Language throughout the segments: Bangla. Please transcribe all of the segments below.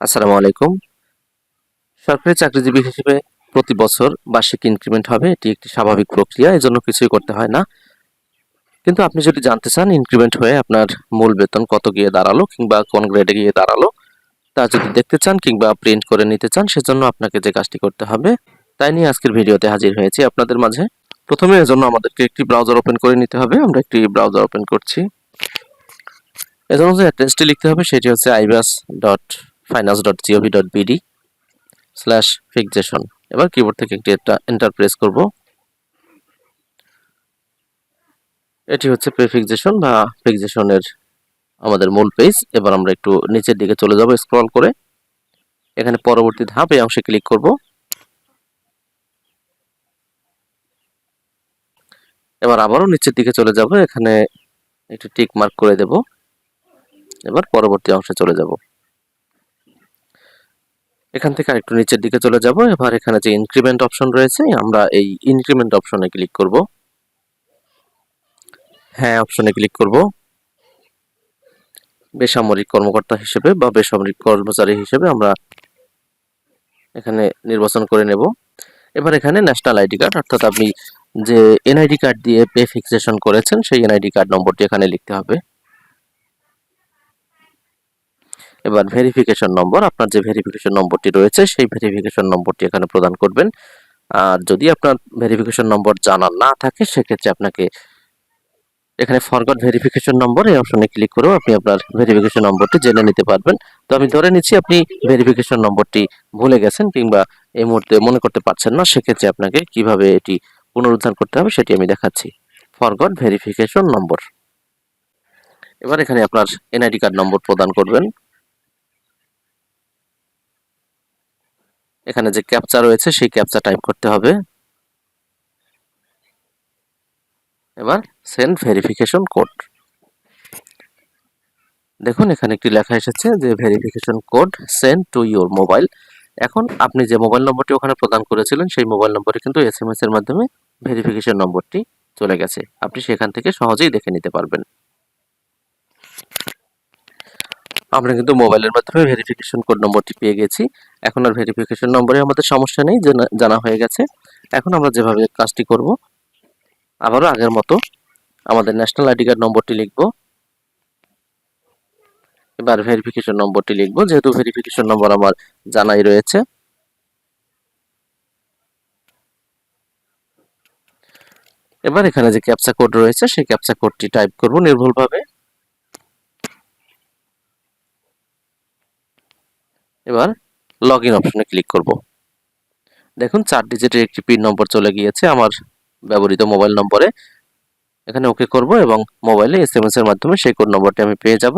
আসসালামু আলাইকুম। সরকারি চাকরিজীবী হিসেবে প্রতি বছর বার্ষিক ইনক্রিমেন্ট হবে। এটি একটি স্বাভাবিক প্রক্রিয়া, এজন্য কিছুই করতে হয় না। কিন্তু আপনি যদি জানতে চান ইনক্রিমেন্ট হয়ে আপনার মূল বেতন কত গিয়ে দাঁড়াল কিংবা কোন গ্রেডে গিয়ে দাঁড়াল, তা যদি দেখতে চান কিংবা প্রিন্ট করে নিতে চান, সেজন্য আপনাকে যে কাজটি করতে হবে, তাই নিয়ে আজকের ভিডিওতে হাজির হয়েছি আপনাদের মাঝে। প্রথমে এজন্য আমাদেরকে একটি ব্রাউজার ওপেন করে নিতে হবে। আমরা একটি ব্রাউজার ওপেন করছি। এজন্য যে অ্যাড্রেসটি লিখতে হবে, সেটি হচ্ছে iBAS dot finance dot gov dot BD slash fixation এবার কিবোর্ড থেকে একটি একটা এন্টার প্রেস করব। এটি হচ্ছে পে ফিক্সেশন বা ফিক্সেশনের আমাদের মূল পেজ এবার আমরা একটু নিচের দিকে চলে যাব স্ক্রল করে। এখানে পরবর্তী ধাপ এই অংশে ক্লিক করব। এবার আবারও নিচের দিকে চলে যাব, এখানে একটু টিক মার্ক করে দেব। এবার পরবর্তী অংশে চলে যাব। এখান থেকে আরেকটু নিচের দিকে চলে যাব। এবার এখানে যে ইনক্রিমেন্ট অপশন রয়েছে, আমরা এই ইনক্রিমেন্ট অপশনে ক্লিক করব। হ্যাঁ অপশনে ক্লিক করব। বেসামরিক কর্মকর্তা হিসেবে বা বেসামরিক কর্মচারী হিসেবে আমরা এখানে নির্বাচন করে নেব। এবার এখানে ন্যাশনাল আইডি কার্ড অর্থাৎ আপনি যে এনআইডি কার্ড দিয়ে পে ফিক্সেশন করেছেন, সেই এনআইডি কার্ড নম্বরটি এখানে লিখতে হবে। এবার ভেরিফিকেশন নম্বর আপনার যে ভেরিফিকেশন নম্বরটি রয়েছে, সেই ভেরিফিকেশন নম্বরটি এখানে প্রদান করবেন। আর যদি আপনার ভেরিফিকেশন নম্বর জানা না থাকে, সেক্ষেত্রে আপনাকে এখানে ফরগট ভেরিফিকেশন নম্বর এই অপশনে ক্লিক করেও আপনি আপনার ভেরিফিকেশন নম্বরটি জেনে নিতে পারবেন। তো আমি ধরে নিচ্ছি আপনি ভেরিফিকেশন নম্বরটি ভুলে গেছেন কিংবা এই মুহূর্তে মনে করতে পারছেন না, সেক্ষেত্রে আপনাকে কীভাবে এটি পুনরুদ্ধার করতে হবে সেটি আমি দেখাচ্ছি। ফরগট ভেরিফিকেশন নম্বর এবার এখানে আপনার এনআইডি কার্ড নম্বর প্রদান করবেন। এখানে যে ক্যাপচা রয়েছে, সেই ক্যাপচা টাইপ করতে হবে। এবার সেন্ড ভেরিফিকেশন কোড দেখুন, এখানে একটি লেখা এসেছে যে verification code send to your mobile এখন আপনি যে মোবাইল নম্বরটি ওখানে প্রদান করেছিলেন, সেই মোবাইল নম্বরে কিন্তু এস এর মাধ্যমে ভেরিফিকেশন নম্বরটি চলে গেছে। আপনি সেখান থেকে সহজেই দেখে নিতে পারবেন। আমরা কিন্তু মোবাইলের মাধ্যমে ভেরিফিকেশন কোড নম্বরটি পেয়ে গেছি। এখন আর ভেরিফিকেশন নম্বরে আমাদের সমস্যা নেই, জানা- হয়ে গেছে। এখন আমরা যেভাবে কাজটি করব, আবারও আগের মতো আমাদের ন্যাশনাল আইডি কার্ড নম্বরটি লিখব। এবার ভেরিফিকেশন নম্বরটি লিখব, যেহেতু ভেরিফিকেশন নম্বর আমার জানাই রয়েছে। এবার এখানে যে ক্যাপচা কোড রয়েছে, সেই ক্যাপচা কোডটি টাইপ করব নির্ভুলভাবে। এবার লগ ইন অপশনে ক্লিক করব। দেখুন, চার ডিজিটের একটি পিন নম্বর চলে গিয়েছে আমার ব্যবহৃত মোবাইল নম্বরে এখানে ওকে করব এবং মোবাইলে এস এম এস এর মাধ্যমে সেই কোড নম্বরটি আমি পেয়ে যাব।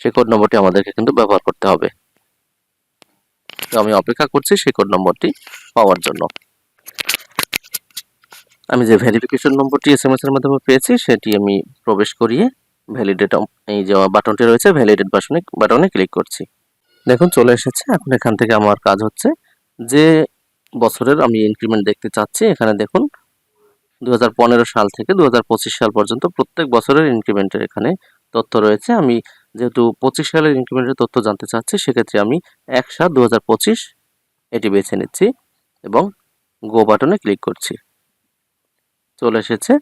সেই কোড নম্বরটি আমাদেরকে কিন্তু ব্যবহার করতে হবে। তো আমি অপেক্ষা করছি সেই কোড নম্বরটি পাওয়ার জন্য। আমি যে ভেরিফিকেশন নম্বরটি এস এম এস এর মাধ্যমে পেয়েছি, সেটি আমি প্রবেশ করিয়ে ভ্যালিডেট এই যে বাটনটি রয়েছে ভ্যালিডেট বাটনে বাটনে ক্লিক করছি। দেখুন, চলে এসেছে। এখন এখান থেকে আমার কাজ হচ্ছে যে বছরের আমি ইনক্রিমেন্ট দেখতে চাচ্ছি। এখানে দেখুন দু হাজার পনেরো সাল থেকে দু হাজার পঁচিশ সাল পর্যন্ত প্রত্যেক বছরের ইনক্রিমেন্টের এখানে তথ্য রয়েছে। আমি যেহেতু পঁচিশ সালের ইনক্রিমেন্টের তথ্য জানতে চাচ্ছি, সেক্ষেত্রে আমি এক সাত দু এটি বেছে নিচ্ছি এবং গো বাটনে ক্লিক করছি। চলে এসেছে।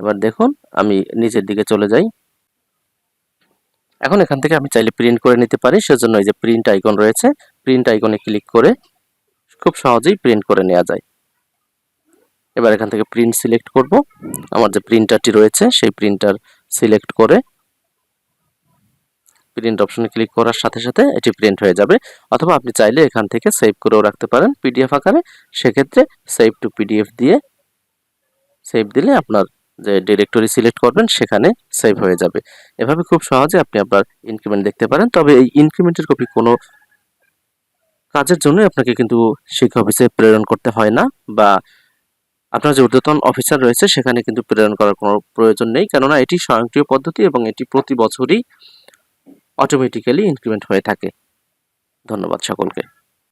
এবার দেখুন, আমি নিচের দিকে চলে যাই। এখন এখান থেকে আমি চাইলে প্রিন্ট করে নিতে পারি, সেজন্য এই যে প্রিন্ট আইকন রয়েছে প্রিন্ট আইকনে ক্লিক করে খুব সহজেই প্রিন্ট করে নেওয়া যায়। এবার এখান থেকে প্রিন্ট সিলেক্ট করব, আমার যে প্রিন্টারটি রয়েছে, সেই প্রিন্টার সিলেক্ট করে প্রিন্ট অপশনে ক্লিক করার সাথে সাথে এটি প্রিন্ট হয়ে যাবে, অথবা আপনি চাইলে এখান থেকে সেভ করেও রাখতে পারেন পিডিএফ আকারে। সেক্ষেত্রে সেভ টু পিডিএফ দিয়ে সেভ দিলে আপনার যে ডিরেক্টরি সিলেক্ট করবেন, সেখানে সেভ হয়ে যাবে। এভাবে খুব সহজে আপনি আপনার ইনক্রিমেন্ট দেখতে পারেন। তবে এই ইনক্রিমেন্টের কপি কোনো কাজের জন্য আপনাকে কিন্তু শিক্ষা অফিসে প্রেরণ করতে হয় না বা আপনার যে ঊর্ধ্বতন অফিসার রয়েছে, সেখানে কিন্তু প্রেরণ করার কোনো প্রয়োজন নেই। কেননা এটি স্বয়ংক্রিয় পদ্ধতি এবং এটি প্রতি বছরই অটোমেটিক্যালি ইনক্রিমেন্ট হয়ে থাকে। ধন্যবাদ সকলকে।